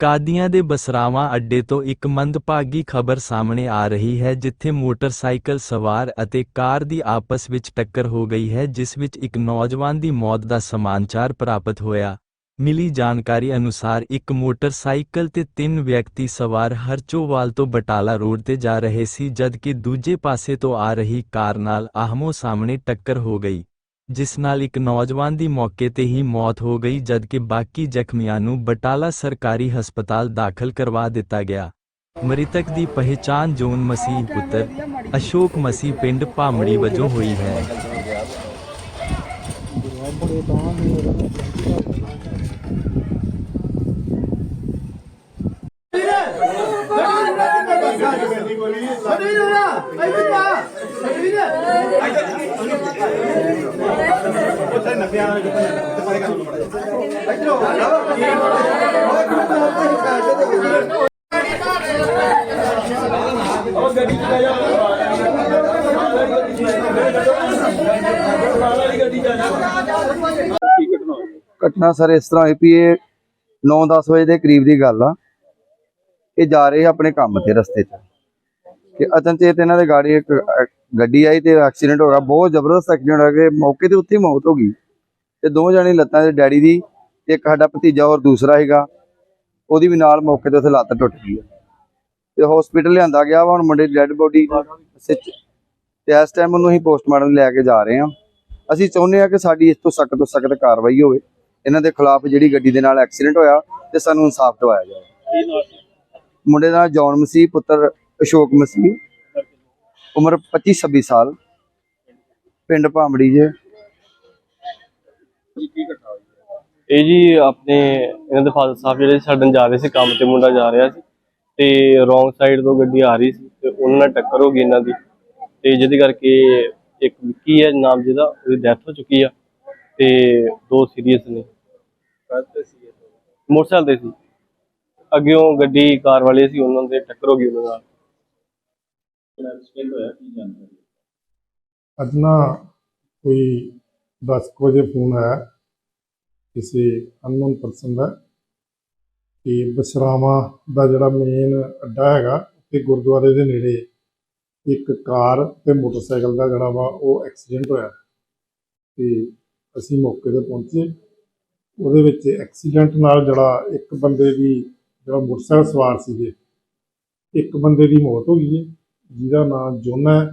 ਕਾਦੀਆਂ ਦੇ ਬਸਰਾਵਾਂ ਅੱਡੇ ਤੋਂ ਇੱਕ ਮੰਦਭਾਗੀ ਖਬਰ ਸਾਹਮਣੇ ਆ ਰਹੀ ਹੈ, ਜਿੱਥੇ ਮੋਟਰਸਾਈਕਲ ਸਵਾਰ ਅਤੇ ਕਾਰ ਦੀ ਆਪਸ ਵਿੱਚ ਟੱਕਰ ਹੋ ਗਈ ਹੈ, ਜਿਸ ਵਿੱਚ ਇੱਕ ਨੌਜਵਾਨ ਦੀ ਮੌਤ ਦਾ ਸਮਾਚਾਰ ਪ੍ਰਾਪਤ ਹੋਇਆ। ਮਿਲੀ ਜਾਣਕਾਰੀ ਅਨੁਸਾਰ ਇੱਕ ਮੋਟਰਸਾਈਕਲ ਤੇ ਤਿੰਨ ਵਿਅਕਤੀ ਸਵਾਰ ਹਰਚੋਵਾਲ ਤੋਂ ਬਟਾਲਾ ਰੋਡ ਤੇ ਜਾ ਰਹੇ ਸੀ ਜਦਕਿ ਦੂਜੇ ਪਾਸੇ ਤੋਂ ਆ ਰਹੀ ਕਾਰ ਨਾਲ ਆਹਮੋ ਸਾਹਮਣੇ ਟੱਕਰ ਹੋ ਗਈ, ਜਿਸ ਨਾਲ ਇੱਕ ਨੌਜਵਾਨ ਦੀ ਮੌਕੇ ਤੇ ਹੀ ਮੌਤ ਹੋ ਗਈ ਜਦਕਿ ਬਾਕੀ ਜ਼ਖਮੀਆਂ ਨੂੰ ਬਟਾਲਾ ਸਰਕਾਰੀ ਹਸਪਤਾਲ ਦਾਖਲ ਕਰਵਾ ਦਿੱਤਾ ਗਿਆ। ਮ੍ਰਿਤਕ ਦੀ ਪਹਿਚਾਣ ਜੋਨ ਮਸੀਹ ਪੁੱਤਰ ਅਸ਼ੋਕ ਮਸੀਹ ਪਿੰਡ ਭਾਮੜੀ ਵਜੋਂ ਹੋਈ ਹੈ। ਆਪਣੇ ਬਾਹਾਂ ਦੇ ਸਦੀਰ ਨਾ ਇੱਧਰ ਆ ਸਦੀਰ ਉੱਥੇ ਨੱਪਿਆ ਤੇ ਪਰੇ ਕੰਮ ਇੱਧਰ। ਆ ਘਟਨਾ ਸਰ ਇਸ ਤਰ੍ਹਾਂ ਹੋਈ ਵੀ ਇਹ 9-10 ਵਜੇ ਦੇ ਕਰੀਬ ਦੀ ਗੱਲ ਆ। ਇਹ ਜਾ ਰਹੇ ਆਪਣੇ ਕੰਮ ਤੇ ਰਸਤੇ 'ਚ ਕਿ ਅਚਨਚੇਤ ਇਹਨਾਂ ਦੇ ਗਾੜੀ ਇੱਕ ਗੱਡੀ ਆਈ ਤੇ ਐਕਸੀਡੈਂਟ ਹੋ ਗਿਆ। ਬਹੁਤ ਜ਼ਬਰਦਸਤ ਐਕਸੀਡੈਂਟ ਹੋ ਗਿਆ। ਮੌਕੇ ਤੇ ਉੱਥੇ ਮੌਤ ਹੋ ਗਈ। ਤੇ ਦੋ ਜਣੇ ਲੱਤਾਂ ਦੇ ਡੈਡੀ ਦੀ ਤੇ ਇੱਕ ਸਾਡਾ ਭਤੀਜਾ ਹੋਰ ਦੂਸਰਾ ਹੈਗਾ ਉਹਦੀ ਵੀ ਨਾਲ ਮੌਕੇ ਤੇ ਉੱਥੇ ਲੱਤ ਟੁੱਟ ਗਈ ਤੇ ਹਸਪੀਟਲ ਲਿਆਂਦਾ ਗਿਆ ਵਾ। ਹੁਣ ਮੁੰਡੇ ਦੀ ਡੈੱਡ ਬੋਡੀ ਤੇ ਇਸ ਟਾਈਮ ਉਹਨੂੰ ਅਸੀਂ ਪੋਸਟਮਾਰਟਮ ਲੈ ਕੇ ਜਾ ਰਹੇ ਹਾਂ। ਅਸੀਂ ਚਾਹੁੰਦੇ ਹਾਂ ਕਿ ਸਾਡੀ ਇਸ ਤੋਂ ਸਖਤ ਤੋਂ ਸਖਤ ਕਾਰਵਾਈ ਹੋਵੇ। ਇਹਨਾਂ ਦੇ ਖਿਲਾਫ ਜਿਹੜੀ ਗੱਡੀ ਦੇ ਨਾਲ ਐਕਸੀਡੈਂਟ ਹੋਇਆ ਤੇ ਸਾਨੂੰ ਇਨਸਾਫ ਦਿਵਾਇਆ ਜਾਵੇ। ਮੁੰਡੇ ਦਾ ਜੌਨ ਮਸੀਹ ਪੁੱਤਰ ਅਸ਼ੋਕ ਮਸੀਹ। ਉਮਰ 25 26 ਸਾਲ। ਪਿੰਡ ਭਾਂਬੜੀ ਜੇ। ਇਹ ਜੀ ਆਪਣੇ ਇਹਨਾਂ ਦੇ ਫਾਦਰ ਸਾਹਿਬ ਜਿਹੜੇ ਛੱਡਣ ਜਾ ਰਹੇ ਸੀ ਕੰਮ ਤੇ ਮੁੰਡਾ ਜਾ ਰਿਹਾ ਸੀ। ਤੇ ਰੋਂਗ ਸਾਈਡ ਤੋਂ ਗੱਡੀ ਆ ਰਹੀ ਸੀ ਤੇ ਉਹਨਾਂ ਨਾਲ ਟੱਕਰ ਹੋ ਗਈ ਇਹਨਾਂ ਦੀ। ਤੇ ਜਿਹਦੇ ਕਰਕੇ ਇੱਕ ਵਿੱਕੀ ਹੈ, ਨਾਮ ਜਿਹਦਾ, ਉਹਦੀ ਡੈਥ ਹੋ ਚੁੱਕੀ ਆ ਤੇ ਦੋ ਸੀਰੀਅਸ ਨੇ। ਮੋਟਰਸਾਈਕਲ ਤੇ ਸੀ। ਅੱਗਿਓਂ ਗੱਡੀ, ਕਾਰ ਵਾਲੇ ਸੀ, ਉਹਨਾਂ ਦੇ ਟੱਕਰ ਹੋ ਗਈ ਉਹਨਾਂ ਨਾਲ। ਅੱਜ ਨਾ ਕੋਈ 10 ਕੁ ਵਜੇ ਫੋਨ ਆਇਆ, ਕਿਸੇ ਅਨਨੋਨ ਪਰਸਨ ਦਾ, ਕਿ ਬਸਰਾਵਾਂ ਦਾ ਜਿਹੜਾ ਮੇਨ ਅੱਡਾ ਹੈਗਾ ਤੇ ਗੁਰਦੁਆਰੇ ਦੇ ਨੇੜੇ ਇੱਕ ਕਾਰ ਤੇ ਮੋਟਰਸਾਈਕਲ ਦਾ ਜਿਹੜਾ ਵਾ ਉਹ ਐਕਸੀਡੈਂਟ ਹੋਇਆ। ਤੇ ਅਸੀਂ ਮੌਕੇ ਤੇ ਪਹੁੰਚੇ। ਉਹਦੇ ਵਿੱਚ ਐਕਸੀਡੈਂਟ ਨਾਲ ਜਿਹੜਾ ਇੱਕ ਬੰਦੇ ਦੀ ਜਿਹੜਾ ਮੋਟਰਸਾਈਕਲ ਸਵਾਰ ਸੀਗੇ, ਇੱਕ ਬੰਦੇ ਦੀ ਮੌਤ ਹੋ ਗਈ ਹੈ, ਜਿਹਦਾ ਨਾਮ ਜੋਨਾ ਹੈ,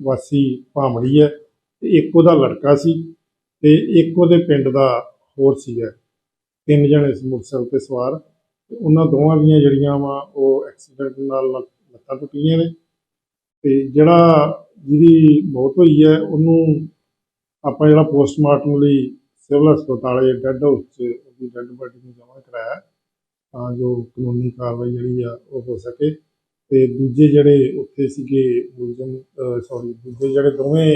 ਵਾਸੀ ਭਾਮੜੀ ਹੈ ਤੇ ਇੱਕ ਉਹਦਾ ਲੜਕਾ ਸੀ ਤੇ ਇੱਕ ਉਹਦੇ ਪਿੰਡ ਦਾ ਹੋਰ ਸੀਗਾ। ਤਿੰਨ ਜਣੇ ਸੀ ਮੋਟਰਸਾਈਕਲ ਤੇ ਸਵਾਰ ਤੇ ਉਹਨਾਂ ਦੋਵਾਂ ਦੀਆਂ ਜਿਹੜੀਆਂ ਵਾ ਉਹ ਐਕਸੀਡੈਂਟ ਨਾਲ ਲੱ- ਲੱਤਾਂ ਟੁੱਟੀਆਂ ਨੇ। ਤੇ ਜਿਹੜਾ ਜਿਹਦੀ ਮੌਤ ਹੋਈ ਹੈ, ਉਹਨੂੰ ਆਪਾਂ ਜਿਹੜਾ ਪੋਸਟਮਾਰਟਮ ਲਈ ਸਿਵਲ ਹਸਪਤਾਲ ਜਾਂ ਡੈੱਡ ਹਾਊਸ 'ਚ ਉਹਦੀ ਡੈੱਡ ਬਾਡੀ ਨੂੰ ਜਮ੍ਹਾਂ ਕਰਾਇਆ, ਤਾਂ ਜੋ ਕਾਨੂੰਨੀ ਕਾਰਵਾਈ ਜਿਹੜੀ ਆ ਉਹ ਹੋ ਸਕੇ। ਤੇ ਦੂਜੇ ਜਿਹੜੇ ਉੱਥੇ ਸੀਗੇ ਮੁਲਜ਼ਮ ਸੌਰੀ ਦੂਜੇ ਜਿਹੜੇ ਦੋਵੇਂ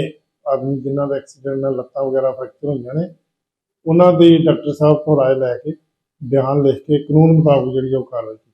ਆਦਮੀ ਜਿਨ੍ਹਾਂ ਦਾ ਐਕਸੀਡੈਂਟ ਨਾਲ ਲੱਤਾਂ ਵਗੈਰਾ ਫ੍ਰੈਕਚਰ ਹੋਈਆਂ ਨੇ, ਉਹਨਾਂ ਦੇ ਡਾਕਟਰ ਸਾਹਿਬ ਤੋਂ ਰਾਏ ਲੈ ਕੇ ਬਿਆਨ ਲਿਖ ਕੇ ਕਾਨੂੰਨ ਮੁਤਾਬਕ ਜਿਹੜੀ ਆ ਉਹ ਕਾਰਵਾਈ ਕੀਤੀ